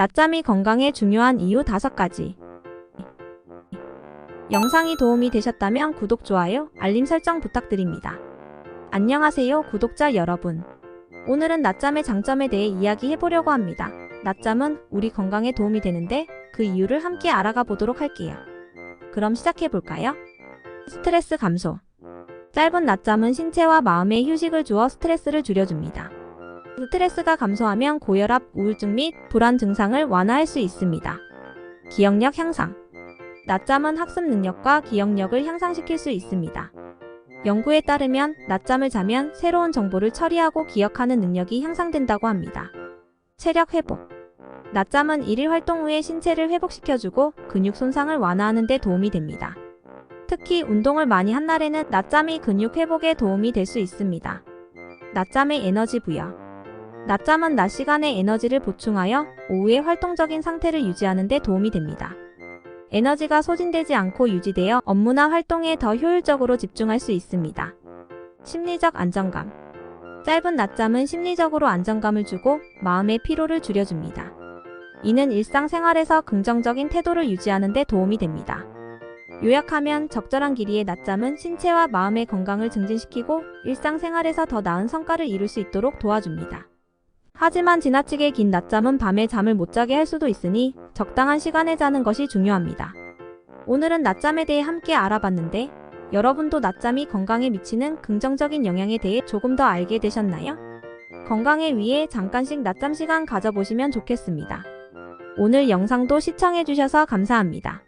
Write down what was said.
낮잠이 건강에 중요한 이유 5가지. 영상이 도움이 되셨다면 구독, 좋아요, 알림 설정 부탁드립니다. 안녕하세요, 구독자 여러분. 오늘은 낮잠의 장점에 대해 이야기해 보려고 합니다. 낮잠은 우리 건강에 도움이 되는데 그 이유를 함께 알아가 보도록 할게요. 그럼 시작해 볼까요? 스트레스 감소. 짧은 낮잠은 신체와 마음에 휴식을 주어 스트레스를 줄여줍니다. 스트레스가 감소하면 고혈압, 우울증 및 불안 증상을 완화할 수 있습니다. 기억력 향상. 낮잠은 학습 능력과 기억력을 향상시킬 수 있습니다. 연구에 따르면 낮잠을 자면 새로운 정보를 처리하고 기억하는 능력이 향상된다고 합니다. 체력 회복. 낮잠은 일일 활동 후에 신체를 회복시켜주고 근육 손상을 완화하는 데 도움이 됩니다. 특히 운동을 많이 한 날에는 낮잠이 근육 회복에 도움이 될 수 있습니다. 낮잠의 에너지 부여. 낮잠은 낮 시간에 에너지를 보충하여 오후에 활동적인 상태를 유지하는 데 도움이 됩니다. 에너지가 소진되지 않고 유지되어 업무나 활동에 더 효율적으로 집중할 수 있습니다. 심리적 안정감. 짧은 낮잠은 심리적으로 안정감을 주고 마음의 피로를 줄여줍니다. 이는 일상생활에서 긍정적인 태도를 유지하는 데 도움이 됩니다. 요약하면 적절한 길이의 낮잠은 신체와 마음의 건강을 증진시키고 일상생활에서 더 나은 성과를 이룰 수 있도록 도와줍니다. 하지만 지나치게 긴 낮잠은 밤에 잠을 못 자게 할 수도 있으니 적당한 시간에 자는 것이 중요합니다. 오늘은 낮잠에 대해 함께 알아봤는데 여러분도 낮잠이 건강에 미치는 긍정적인 영향에 대해 조금 더 알게 되셨나요? 건강을 위해 잠깐씩 낮잠 시간 가져보시면 좋겠습니다. 오늘 영상도 시청해주셔서 감사합니다.